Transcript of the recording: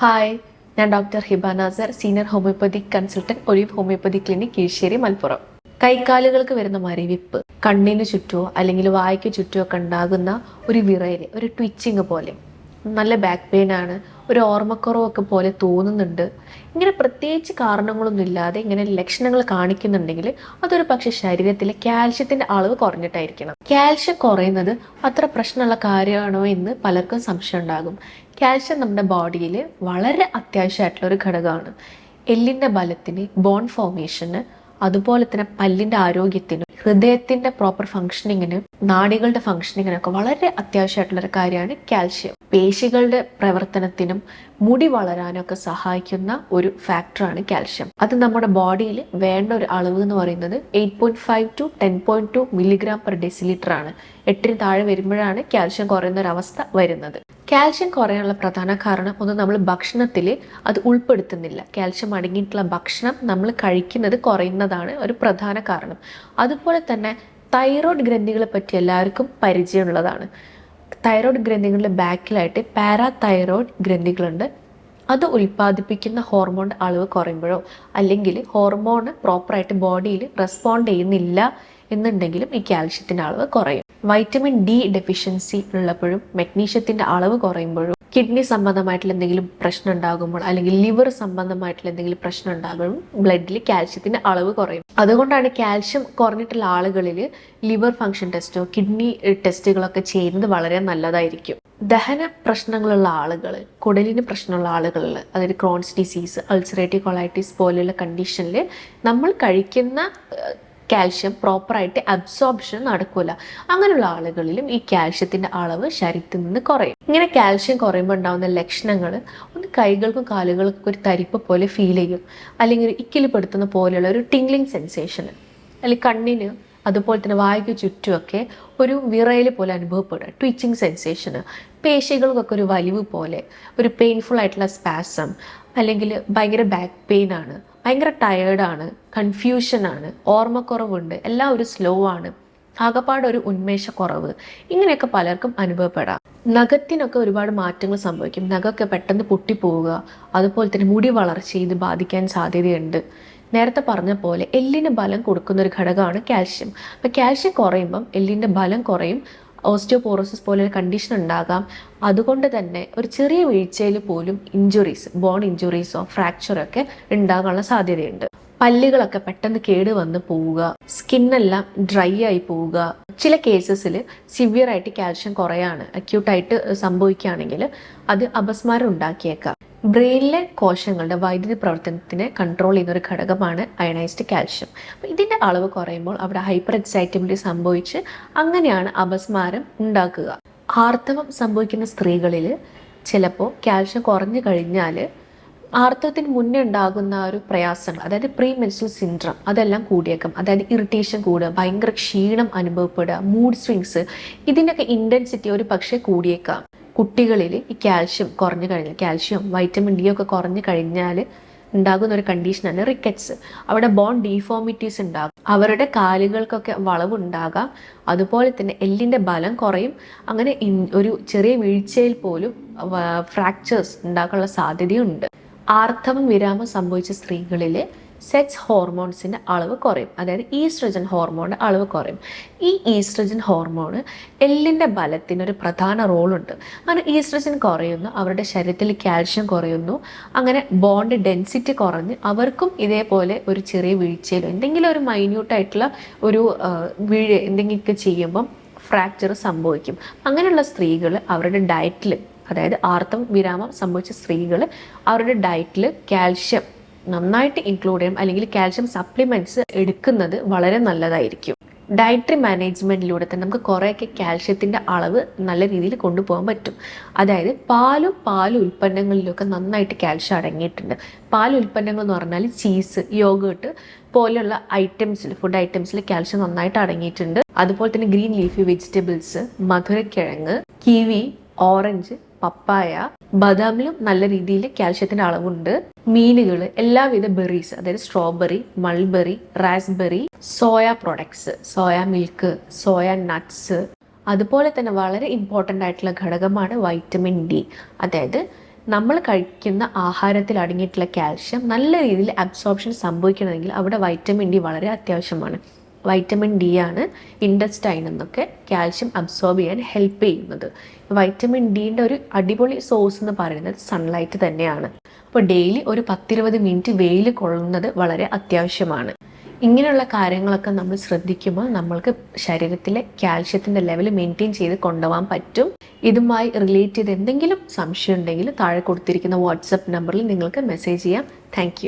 Hi ഞാൻ doctor Hiba Nasar senior homoeopathic consultant Olive homoeopathy clinic Kizhisseri Malappuram. കൈകാലുകൾക്ക് വരുന്ന മരവിപ്പ് കണ്ണിന് ചുറ്റോ അല്ലെങ്കിൽ വായ്ക്ക് ചുറ്റോ ഒക്കെ ഉണ്ടാകുന്ന ഒരു വിറയൽ ഒരു ട്വിച്ചിങ് പോലെ. നല്ല ബാക്ക് പെയിൻ ആണ് ഒരു ഓർമ്മക്കുറവൊക്കെ പോലെ തോന്നുന്നുണ്ട്. ഇങ്ങനെ പ്രത്യേകിച്ച് കാരണങ്ങളൊന്നും ഇല്ലാതെ ഇങ്ങനെ ലക്ഷണങ്ങൾ കാണിക്കുന്നുണ്ടെങ്കിൽ അതൊരു പക്ഷേ ശരീരത്തിലെ കാൽഷ്യത്തിന്റെ അളവ് കുറഞ്ഞിട്ടായിരിക്കണം. കാൽഷ്യം കുറയുന്നത് അത്ര പ്രശ്നമുള്ള കാര്യമാണോ എന്ന് പലർക്കും സംശയം ഉണ്ടാകും. കാൽഷ്യം നമ്മുടെ ബോഡിയിൽ വളരെ അത്യാവശ്യമായിട്ടുള്ള ഒരു ഘടകമാണ്. എല്ലിന്റെ ബലത്തിന് ബോൺ ഫോർമേഷന് അതുപോലെ തന്നെ പല്ലിന്റെ ആരോഗ്യത്തിനും ഹൃദയത്തിന്റെ പ്രോപ്പർ ഫംഗ്ഷനിങ്ങിന് നാടികളുടെ ഫങ്ഷനിങ്ങിനൊക്കെ വളരെ അത്യാവശ്യമായിട്ടുള്ള ഒരു കാര്യമാണ് കാൽഷ്യം. പേശികളുടെ പ്രവർത്തനത്തിനും മുടി വളരാനൊക്കെ സഹായിക്കുന്ന ഒരു ഫാക്ടറാണ് കാൽഷ്യം. അത് നമ്മുടെ ബോഡിയിൽ വേണ്ട ഒരു അളവ് എന്ന് പറയുന്നത് eight point five two ten point two milligram per decilitre ആണ്. എട്ടിന് താഴെ വരുമ്പോഴാണ് കാൽഷ്യം കുറയുന്ന ഒരു അവസ്ഥ വരുന്നത്. കാൽഷ്യം കുറയാനുള്ള പ്രധാന കാരണം ഒന്ന് നമ്മൾ ഭക്ഷണത്തിൽ അത് ഉൾപ്പെടുത്തുന്നില്ല. കാൽഷ്യം അടങ്ങിയിട്ടുള്ള ഭക്ഷണം നമ്മൾ കഴിക്കുന്നത് കുറയുന്നതാണ് ഒരു പ്രധാന കാരണം. അതുപോലെ തന്നെ തൈറോയ്ഡ് ഗ്രന്ഥികളെ പറ്റി എല്ലാവർക്കും പരിചയമുള്ളതാണ്. Thyroid ഗ്രന്ഥികളുടെ ബാക്കിലായിട്ട് parathyroid ഗ്രന്ഥികളുണ്ട്. അത് ഉൽപ്പാദിപ്പിക്കുന്ന ഹോർമോണിന്റെ അളവ് കുറയുമ്പോഴോ അല്ലെങ്കിൽ ഹോർമോൺ പ്രോപ്പറായിട്ട് ബോഡിയിൽ റെസ്പോണ്ട് ചെയ്യുന്നില്ല എന്നുണ്ടെങ്കിലും ഈ കാൽഷ്യത്തിന്റെ അളവ് കുറയും. വൈറ്റമിൻ ഡി ഡെഫിഷ്യൻസി ഉള്ളപ്പോഴും മഗ്നീഷ്യത്തിന്റെ അളവ് കുറയുമ്പോഴും കിഡ്നി സംബന്ധമായിട്ടുള്ള എന്തെങ്കിലും പ്രശ്നം ഉണ്ടാകുമ്പോൾ അല്ലെങ്കിൽ ലിവർ സംബന്ധമായിട്ടുള്ള എന്തെങ്കിലും പ്രശ്നം ഉണ്ടാകുമ്പോഴും ബ്ലഡിൽ കാൽഷ്യത്തിന്റെ അളവ് കുറയും. അതുകൊണ്ടാണ് കാൽഷ്യം കുറഞ്ഞിട്ടുള്ള ആളുകളിൽ ലിവർ ഫങ്ഷൻ ടെസ്റ്റോ കിഡ്നി ടെസ്റ്റുകളൊക്കെ ചെയ്യുന്നത് വളരെ നല്ലതായിരിക്കും. ദഹന പ്രശ്നങ്ങളുള്ള ആളുകൾ കുടലിന് പ്രശ്നമുള്ള ആളുകളിൽ അതായത് ക്രോൺസ് ഡിസീസ് അൾസറേറ്റീവ് കൊളൈറ്റിസ് പോലെയുള്ള കണ്ടീഷനിൽ നമ്മൾ കഴിക്കുന്ന കാൽഷ്യം പ്രോപ്പറായിട്ട് അബ്സോർപ്ഷൻ നടക്കില്ല അങ്ങനെയുള്ള ആളുകളിലും ഈ കാൽഷ്യത്തിന്റെ അളവ് ശരീരത്തിൽ നിന്ന് കുറയും. ഇങ്ങനെ കാൽഷ്യം കുറയുമ്പോൾ ഉണ്ടാകുന്ന ലക്ഷണങ്ങൾ ഒന്ന് കൈകൾക്കും കാലുകൾക്കും ഒരു തരിപ്പ് പോലെ ഫീൽ ചെയ്യും. അല്ലെങ്കിൽ ഒരു ഇക്കിലിപ്പെടുത്തുന്ന പോലെയുള്ള ഒരു ടിംഗ്ലിംഗ് സെൻസേഷൻ അല്ലെങ്കിൽ കണ്ണിന് അതുപോലെ തന്നെ വായ്ക്ക് ചുറ്റുമൊക്കെ ഒരു വിറയൽ പോലെ അനുഭവപ്പെടുക. ട്വിച്ചിങ് സെൻസേഷന് പേശികൾക്കൊക്കെ ഒരു വലിവ് പോലെ. ഒരു പെയിൻഫുൾ ആയിട്ടുള്ള സ്പാസം അല്ലെങ്കിൽ ഭയങ്കര ബാക്ക് പെയിൻ ആണ്. ഭയങ്കര ടയേർഡാണ് കൺഫ്യൂഷനാണ് ഓർമ്മക്കുറവുണ്ട് എല്ലാം ഒരു സ്ലോ ആണ് ആകപ്പാട് ഒരു ഉന്മേഷക്കുറവ്. ഇങ്ങനെയൊക്കെ പലർക്കും അനുഭവപ്പെടാം. നഖത്തിനൊക്കെ ഒരുപാട് മാറ്റങ്ങൾ സംഭവിക്കും. നഖമൊക്കെ പെട്ടെന്ന് പൊട്ടിപ്പോവുക അതുപോലെ തന്നെ മുടി വളർച്ച ഇത് ബാധിക്കാൻ സാധ്യതയുണ്ട്. നേരത്തെ പറഞ്ഞ പോലെ എല്ലിന് ബലം കൊടുക്കുന്ന ഒരു ഘടകമാണ് കാൽഷ്യം. അപ്പോൾ കാൽഷ്യം കുറയുമ്പം എല്ലിന്റെ ബലം കുറയും ഓസ്റ്റിയോപോറോസിസ് പോലൊരു കണ്ടീഷൻ ഉണ്ടാകാം. അതുകൊണ്ട് തന്നെ ഒരു ചെറിയ വീഴ്ചയിൽ പോലും ഇഞ്ചുറീസ് ബോൺ ഇഞ്ചുറീസോ ഫ്രാക്ചറോ ഒക്കെ ഉണ്ടാകാനുള്ള സാധ്യതയുണ്ട്. പല്ലുകളൊക്കെ പെട്ടെന്ന് കേട് വന്ന് പോവുക സ്കിന്നെല്ലാം ഡ്രൈ ആയി പോവുക. ചില കേസസിൽ സിവിയർ ആയിട്ട് കാൽഷ്യം കുറയാണ് അക്യൂട്ടായിട്ട് സംഭവിക്കുകയാണെങ്കിൽ അത് അപസ്മാരം ഉണ്ടാക്കിയേക്കാം. ബ്രെയിനിലെ കോശങ്ങളുടെ വൈദ്യുതി പ്രവർത്തനത്തിനെ കൺട്രോൾ ചെയ്യുന്ന ഒരു ഘടകമാണ് അയണൈസ്ഡ് കാൽഷ്യം അപ്പോൾ ഇതിന്റെ അളവ് കുറയുമ്പോൾ അവിടെ ഹൈപ്പർ എക്സൈറ്റബിലിറ്റി സംഭവിച്ച് അങ്ങനെയാണ് അപസ്മാരം ഉണ്ടാക്കുക. ആർത്തവം സംഭവിക്കുന്ന സ്ത്രീകളിൽ ചിലപ്പോൾ കാൽഷ്യം കുറഞ്ഞു കഴിഞ്ഞാൽ ആർത്തവത്തിന് മുന്നേ ഉണ്ടാകുന്ന ഒരു പ്രയാസങ്ങൾ അതായത് പ്രീ മെൻസ്ട്രൽ സിൻഡ്രം അതെല്ലാം കൂടിയേക്കും. അതായത് ഇറിറ്റേഷൻ കൂടുക ഭയങ്കര ക്ഷീണം അനുഭവപ്പെടുക മൂഡ് സ്വിങ്സ് ഇതിന്റെയൊക്കെ ഇന്റൻസിറ്റി ഒരു പക്ഷേ കൂടിയേക്കാം. കുട്ടികളിൽ ഈ കാൽഷ്യം കുറഞ്ഞു കഴിഞ്ഞാൽ കാൽഷ്യം വൈറ്റമിൻ ഡി ഒക്കെ കുറഞ്ഞു കഴിഞ്ഞാൽ ഉണ്ടാകുന്ന ഒരു കണ്ടീഷനാണ് റിക്കറ്റ്സ് അവിടെ ബോൺ ഡീഫോമിറ്റീസ് ഉണ്ടാകും. അവരുടെ കാലുകൾക്കൊക്കെ വളവുണ്ടാകാം അതുപോലെ തന്നെ എല്ലിന്റെ ബലം കുറയും. അങ്ങനെ ഒരു ചെറിയ വീഴ്ചയിൽ പോലും ഫ്രാക്ചേഴ്സ് ഉണ്ടാക്കാനുള്ള സാധ്യതയുണ്ട്. ആർത്തവം വിരാമം സംഭവിച്ച സ്ത്രീകളിൽ സെക്സ് ഹോർമോൺസിന്റെ അളവ് കുറയും. അതായത് ഈസ്ട്രജൻ ഹോർമോണിന്റെ അളവ് കുറയും. ഈ ഈസ്ട്രജൻ ഹോർമോണ് എല്ലിന്റെ ബലത്തിനൊരു പ്രധാന റോളുണ്ട്. അങ്ങനെ ഈസ്ട്രജൻ കുറയുന്നു അവരുടെ ശരീരത്തിൽ കാൽഷ്യം കുറയുന്നു അങ്ങനെ ബോണ്ട് ഡെൻസിറ്റി കുറഞ്ഞ് അവർക്കും ഇതേപോലെ ഒരു ചെറിയ വീഴ്ചയിലോ എന്തെങ്കിലും ഒരു മൈന്യൂട്ടായിട്ടുള്ള ഒരു വീഴ് എന്തെങ്കിലുമൊക്കെ ചെയ്യുമ്പം ഫ്രാക്ചർ സംഭവിക്കും. അങ്ങനെയുള്ള സ്ത്രീകൾ അവരുടെ ഡയറ്റിൽ അതായത് ആർത്തം വിരാമം സംഭവിച്ച സ്ത്രീകൾ അവരുടെ ഡയറ്റിൽ കാൽഷ്യം നന്നായിട്ട് ഇൻക്ലൂഡ് ചെയ്യണം അല്ലെങ്കിൽ കാൽഷ്യം സപ്ലിമെന്റ്സ് എടുക്കുന്നത് വളരെ നല്ലതായിരിക്കും. ഡയറ്ററി മാനേജ്മെന്റിലൂടെ തന്നെ നമുക്ക് കുറേയൊക്കെ കാൽഷ്യത്തിന്റെ അളവ് നല്ല രീതിയിൽ കൊണ്ടുപോകാൻ പറ്റും. അതായത് പാലും പാൽ ഉൽപ്പന്നങ്ങളിലൊക്കെ നന്നായിട്ട് കാൽഷ്യം അടങ്ങിയിട്ടുണ്ട്. പാൽ ഉൽപ്പന്നങ്ങൾ എന്ന് പറഞ്ഞാൽ ചീസ് യോഗേട്ട് പോലെയുള്ള ഐറ്റംസിൽ ഫുഡ് ഐറ്റംസിൽ കാൽഷ്യം നന്നായിട്ട് അടങ്ങിയിട്ടുണ്ട്. അതുപോലെ തന്നെ ഗ്രീൻ ലീഫി വെജിറ്റബിൾസ് മധുരക്കിഴങ്ങ് കിവി ഓറഞ്ച് പപ്പായ ബദാമിലും നല്ല രീതിയിൽ കാൽഷ്യത്തിന്റെ അളവുണ്ട്. മീനുകൾ എല്ലാവിധ ബെറീസ് അതായത് strawberry mulberry raspberry soya products soya milk soya nuts അതുപോലെ തന്നെ വളരെ ഇമ്പോർട്ടന്റ് ആയിട്ടുള്ള ഘടകമാണ് വൈറ്റമിൻ ഡി അതായത് നമ്മൾ കഴിക്കുന്ന ആഹാരത്തിൽ അടങ്ങിയിട്ടുള്ള കാൽഷ്യം നല്ല രീതിയിൽ അബ്സോർപ്ഷൻ സംഭവിക്കണമെങ്കിൽ അവിടെ വൈറ്റമിൻ ഡി വളരെ അത്യാവശ്യമാണ്. വൈറ്റമിൻ ഡി ആണ് ഇൻഡസ്റ്റൈൻ എന്നൊക്കെ കാൽഷ്യം അബ്സോർബ് ചെയ്യാൻ ഹെൽപ്പ് ചെയ്യുന്നത്. വൈറ്റമിൻ ഡീന്റെ ഒരു അടിപൊളി സോഴ്സ് എന്ന് പറയുന്നത് സൺലൈറ്റ് തന്നെയാണ്. അപ്പോൾ ഡെയിലി ഒരു പത്തിരുപത് മിനിറ്റ് വെയിൽ കൊള്ളുന്നത് വളരെ അത്യാവശ്യമാണ്. ഇങ്ങനെയുള്ള കാര്യങ്ങളൊക്കെ നമ്മൾ ശ്രദ്ധിക്കുമ്പോൾ നമ്മൾക്ക് ശരീരത്തിലെ കാൽഷ്യത്തിന്റെ ലെവൽ മെയിന്റെയിൻ ചെയ്ത് കൊണ്ടുപോകാൻ പറ്റും. ഇതുമായി റിലേറ്റ് ചെയ്ത് എന്തെങ്കിലും സംശയം ഉണ്ടെങ്കിൽ താഴെ കൊടുത്തിരിക്കുന്ന വാട്സപ്പ് നമ്പറിൽ നിങ്ങൾക്ക് മെസ്സേജ് ചെയ്യാം. താങ്ക്